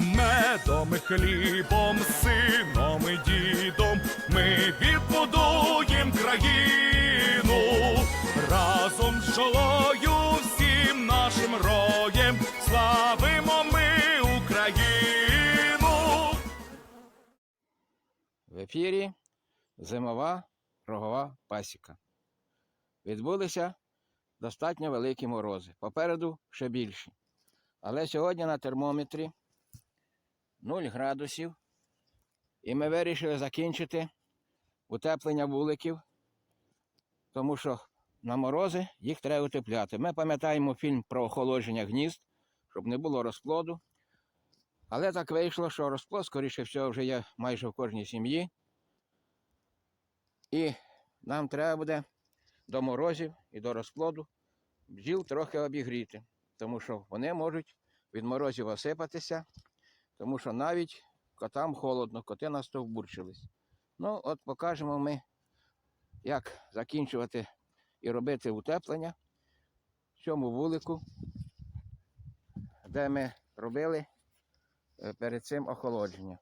медом і хлібом, сином і дідом ми відбудуєм країну разом з жолою всім нашим роєм славимо ми Україну. В ефірі зимова рогова пасіка. Відбулися достатньо великі морози. Попереду ще більші. Але сьогодні на термометрі 0 градусів. І ми вирішили закінчити утеплення вуликів, тому що на морози їх треба утепляти. Ми пам'ятаємо фільм про охолодження гнізд, щоб не було розплоду. Але так вийшло, що розплод, скоріше всього, вже є майже в кожній сім'ї. І нам треба буде до морозів і до розплоду бджіл трохи обігріти, тому що вони можуть від морозів осипатися, тому що навіть котам холодно, коти настовбурчились. Ну, от покажемо ми, як закінчувати і робити утеплення в цьому вулику, де ми робили е, перед цим охолодження.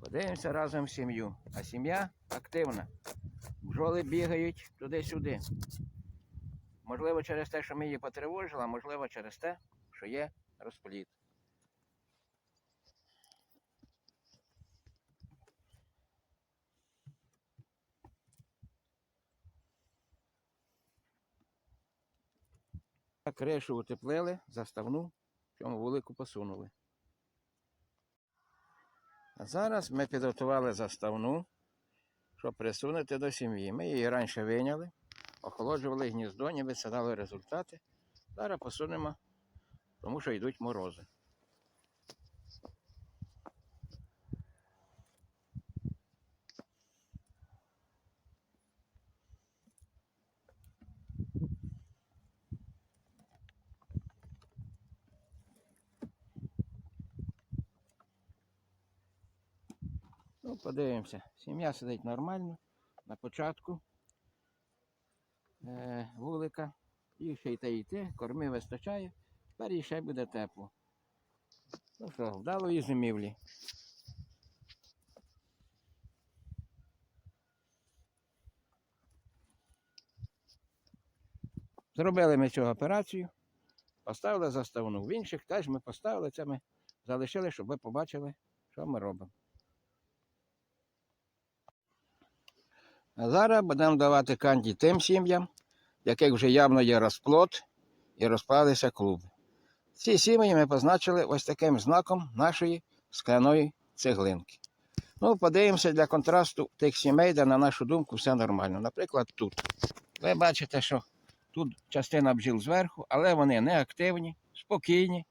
Подивимося разом в сім'ю. А сім'я активна. Бджоли бігають туди-сюди. Можливо, через те, що ми її потривожили, а можливо через те, що є розплід. Кришу утеплили, заставну, в цьому вулику посунули. А зараз ми підготували заставну, щоб присунути до сім'ї. Ми її раніше виняли, охолоджували гніздо, ніби це дали результати. Зараз посунемо, тому що йдуть морози. Подивимося. Сім'я сидить нормально на початку е, вулика. Їх ще йти йти, корми вистачає. Тепер їй ще буде тепло. Ну що, вдалої зимівлі. Зробили ми цю операцію, поставили заставну. В інших теж ми поставили це, ми залишили, щоб ви побачили, що ми робимо. А зараз будемо давати канді тим сім'ям, яких вже явно є розплод і розпалися клуби. Ці сім'ї ми позначили ось таким знаком нашої скляної цеглинки. Ну, подивимося для контрасту тих сімей, де, на нашу думку, все нормально. Наприклад, тут. Ви бачите, що тут частина бджіл зверху, але вони не активні, спокійні.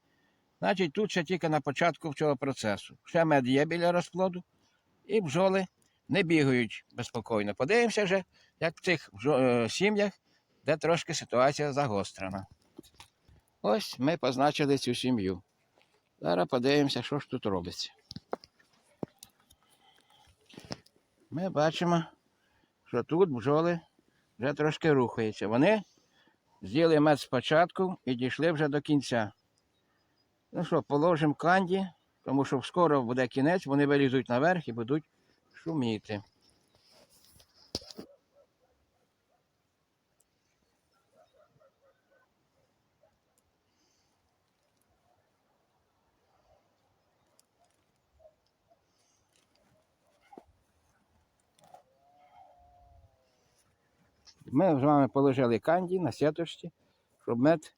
Значить, тут ще тільки на початку цього процесу. Ще мед є біля розплоду, і бджоли не бігають безпокійно. Подивимося вже, як в цих е, сім'ях, де трошки ситуація загострена. Ось ми позначили цю сім'ю. Зараз подивимося, що ж тут робиться. Ми бачимо, що тут бджоли вже трошки рухаються. Вони з'їли мед спочатку і дійшли вже до кінця. Ну що, положимо канді, тому що скоро буде кінець, вони вилізуть наверх і будуть шуміти. Ми з вами положили канді на сіточці, щоб мед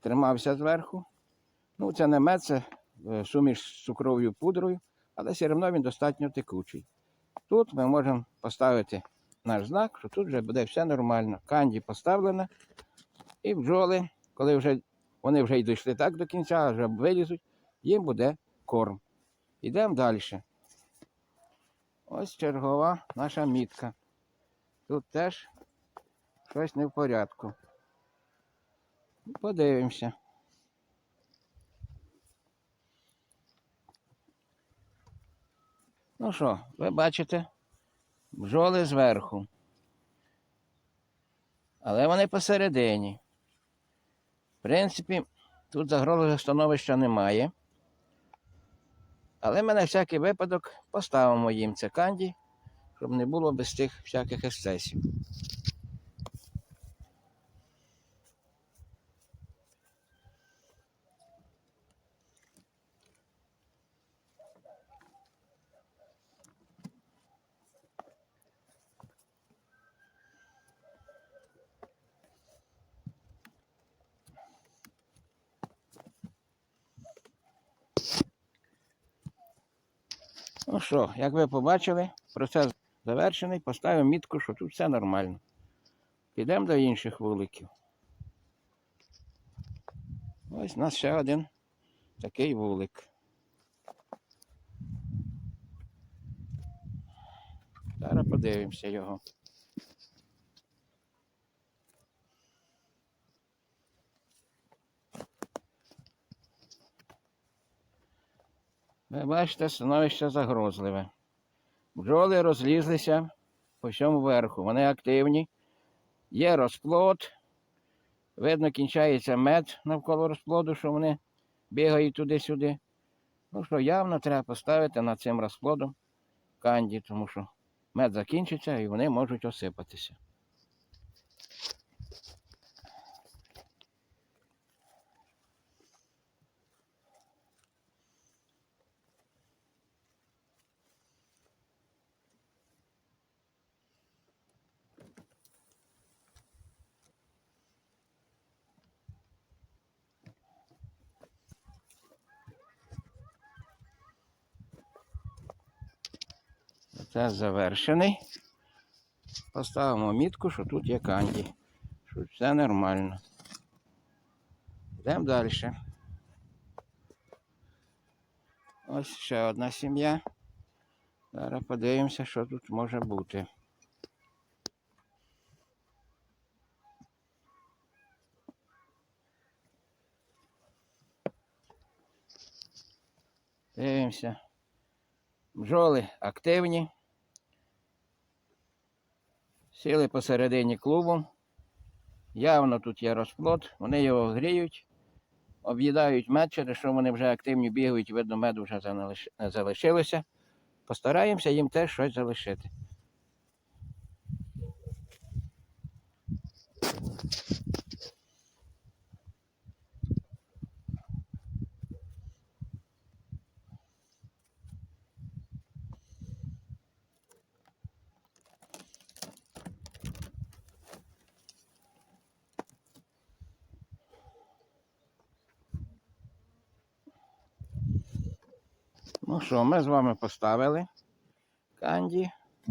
тримався зверху. Ну, це не мед, це е, суміш з цукровою пудрою, але все одно він достатньо текучий. Тут ми можемо поставити наш знак, що тут вже буде все нормально. Канді поставлена. І бджоли, коли вже вони вже й дійшли так до кінця, вже вилізуть, їм буде корм. Йдемо далі. Ось чергова наша мітка. Тут теж щось не в порядку. Подивимося. Ну що, ви бачите, бджоли зверху. Але вони посередині. В принципі, тут загрозового становища немає. Але ми на всякий випадок поставимо їм це канді, щоб не було без тих всяких ексцесів. Ну що, як ви побачили, процес завершений, поставимо мітку, що тут все нормально. Підемо до інших вуликів. Ось у нас ще один такий вулик. Зараз подивимося його. Ви бачите, становище загрозливе. Бджоли розлізлися по всьому верху. Вони активні. Є розплод. Видно, кінчається мед навколо розплоду, що вони бігають туди-сюди. Ну що, явно треба поставити над цим розплодом канді, тому що мед закінчиться і вони можуть осипатися. Це завершений. Поставимо мітку, що тут є канді. Що все нормально. Йдемо далі. Ось ще одна сім'я. Зараз подивимося, що тут може бути. Дивимося. Бджоли активні. Сіли посередині клубу. Явно тут є розплод. Вони його гріють, об'їдають мед, через що вони вже активні бігають, видно, меду вже залишилося. Постараємося їм теж щось залишити. Ну що, ми з вами поставили канді,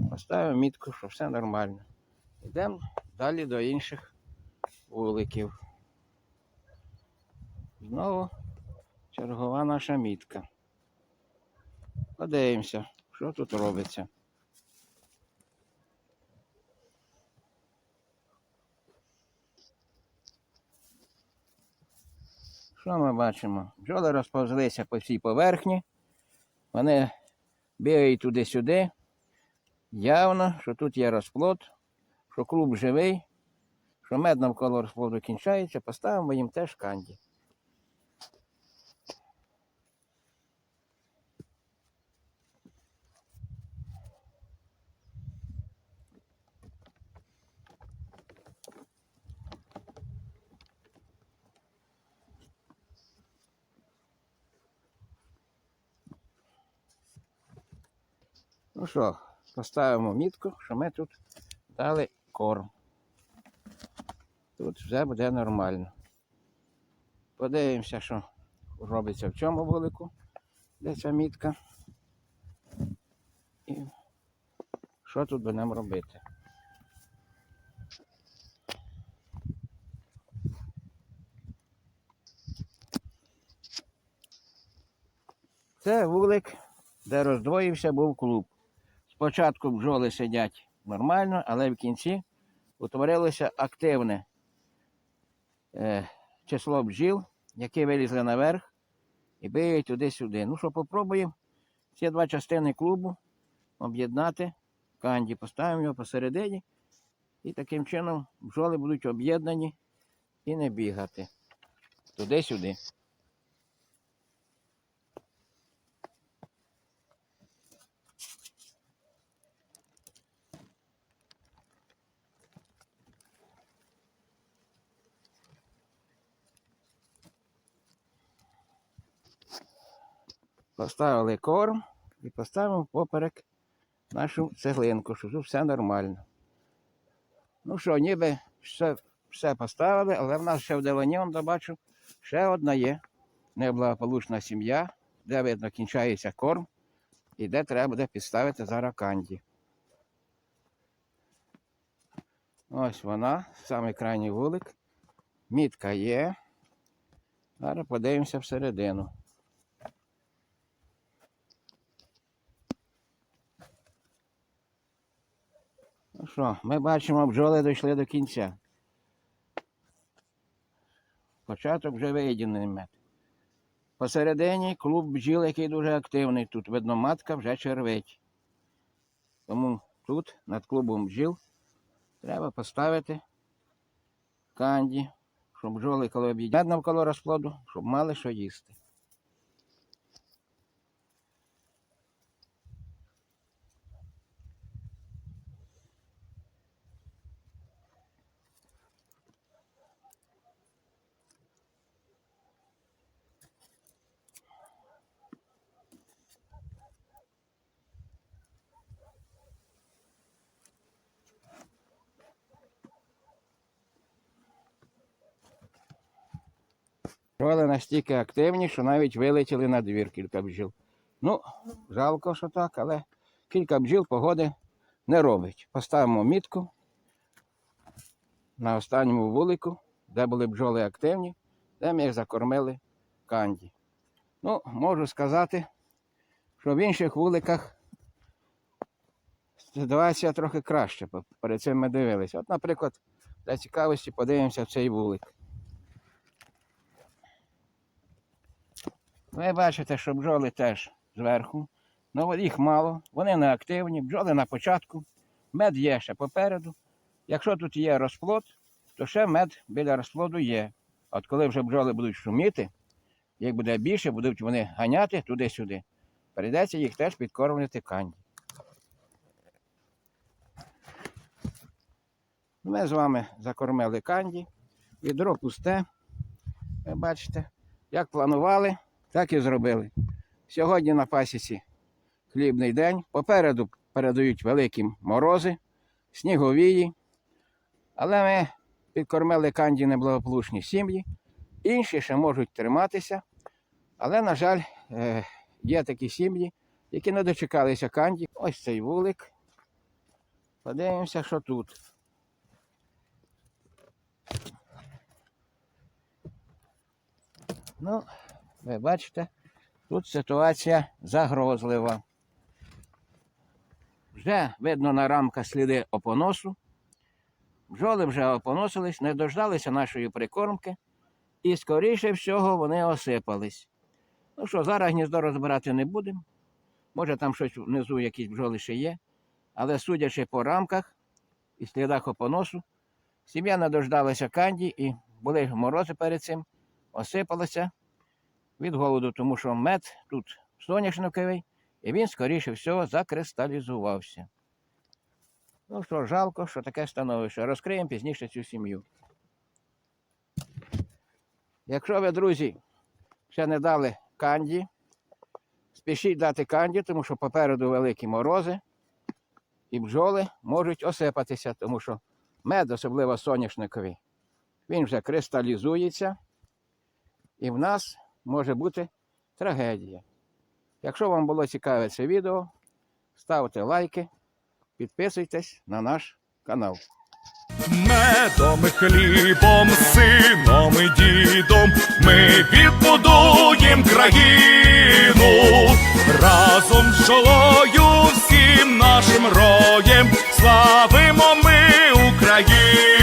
поставимо мітку, що все нормально. Йдемо далі до інших вуликів. Знову чергова наша мітка. Подивимося, що тут робиться. Що ми бачимо? Бджоли розповзлися по всій поверхні. Вони бігають туди-сюди. Явно, що тут є розплод, що клуб живий, що мед навколо розплоду кінчається, поставимо їм теж канді. Ну що, поставимо мітку, що ми тут дали корм. Тут все буде нормально. Подивимося, що робиться в цьому вулику, де ця мітка. І що тут будемо робити. Це вулик, де роздвоївся був клуб. Спочатку бджоли сидять нормально, але в кінці утворилося активне е, число бджіл, які вилізли наверх і биють туди-сюди. Ну що, попробуємо ці два частини клубу об'єднати канді, поставимо його посередині, і таким чином бджоли будуть об'єднані і не бігати туди-сюди. Поставили корм і поставимо поперек нашу цеглинку, щоб тут все нормально. Ну що, ніби все, все поставили, але в нас ще в Делані, он бачу, ще одна є неблагополучна сім'я, де видно кінчається корм і де треба буде підставити зараз канді. Ось вона, самий крайній вулик. Мітка є. Зараз подивимося всередину. Ну що, ми бачимо, бджоли дійшли до кінця. Початок вже виєдений мед. Посередині клуб бджіл, який дуже активний. Тут видно, матка вже червить. Тому тут, над клубом бджіл, треба поставити канді, щоб бджоли, коли об'їдять навколо розплоду, щоб мали що їсти. Бджоли настільки активні, що навіть вилетіли на двір кілька бджіл. Ну, жалко, що так, але кілька бджіл погоди не робить. Поставимо мітку на останньому вулику, де були бджоли активні, де ми їх закормили канді. Ну, можу сказати, що в інших вуликах ситуація трохи краще. Перед цим ми дивилися. От, наприклад, для цікавості подивимося в цей вулик. Ви бачите, що бджоли теж зверху. Ну, їх мало, вони не активні, бджоли на початку, мед є ще попереду. Якщо тут є розплод, то ще мед біля розплоду є. От коли вже бджоли будуть шуміти, їх буде більше, будуть вони ганяти туди-сюди. Прийдеться їх теж підкормлювати канді. Ми з вами закормили канді, відро пусте. Ви бачите, як планували, так і зробили. Сьогодні на пасіці хлібний день. Попереду передають великі морози, сніговії. Але ми підкормили канді неблагополучні сім'ї. Інші ще можуть триматися. Але, на жаль, е, є такі сім'ї, які не дочекалися канді. Ось цей вулик. Подивимося, що тут. Ну, ви бачите, тут ситуація загрозлива. Вже видно на рамках сліди опоносу. Бджоли вже опоносились, не дождалися нашої прикормки, і, скоріше всього, вони осипались. Ну що, зараз гніздо розбирати не будемо. Може, там щось внизу якісь бджоли ще є. Але судячи по рамках і слідах опоносу, сім'я не дождалася канді і були морози перед цим, осипалася від голоду, тому що мед тут соняшниковий, і він, скоріше всього, закристалізувався. Ну що, жалко, що таке становище. Розкриємо пізніше цю сім'ю. Якщо ви, друзі, ще не дали канді, спішіть дати канді, тому що попереду великі морози, і бджоли можуть осипатися, тому що мед, особливо соняшниковий, він вже кристалізується, і в нас може бути трагедія. Якщо вам було цікаве це відео, ставте лайки, підписуйтесь на наш канал. Медом, хлібом, сином і дідом ми відбудуємо країну разом з жолою всім нашим роєм, славимо ми Україну.